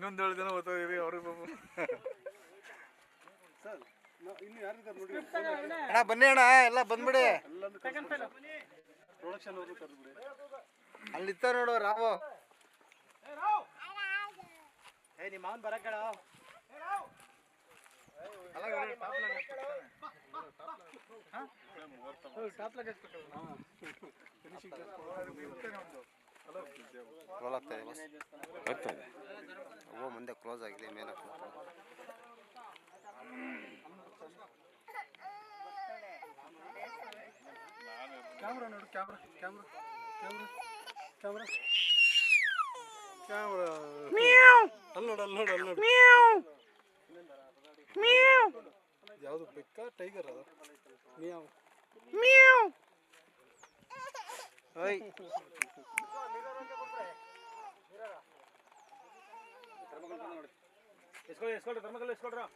ಇನ್ನೊಂದು ಏಳು ಜನ ಓದ್ತಾ ಅವ್ರಿಗೆ ಪಾಪ. ಸರ್ ಇನ್ನು ಯಾರಿದ್ದಾರೆ ನೋಡಿ ಅಣ್ಣ ಬನ್ನಿ ಅಣ್ಣ ಎಲ್ಲ ಬಂದ್ಬಿಡಿ. ಪ್ರೊಡಕ್ಷನ್ ಅವರು ಕರೆದ್ಬಿಡಿ ಅಲ್ಲಿ ಇತ್ತ ನೋಡು ರಾವು! ಏ ನಿಮ್ಮ ಮಾವನ್ ಬರಕ್ಕಡ ಹೇಳ. ಮುಂದೆ ಕ್ಲೋಸ್ ಆಗಿದೆ ಮೇಲೆ ಕ್ಯಾಮ್ರಾ ನೋಡು camera camera camera camera meow ಅಲ್ಲಿ ನೋಡು ಅಲ್ಲಿ ನೋಡು ಅಲ್ಲಿ ನೋಡು. ಯಾವುದು ಬೆಕ್ಕ ಟೈಗರ್ ಅದು? ಮಿಯಾವ್ ಓಯ್. వేసుకోండి వేసుకోండి ధర్మకల్ వేసుకోండి రా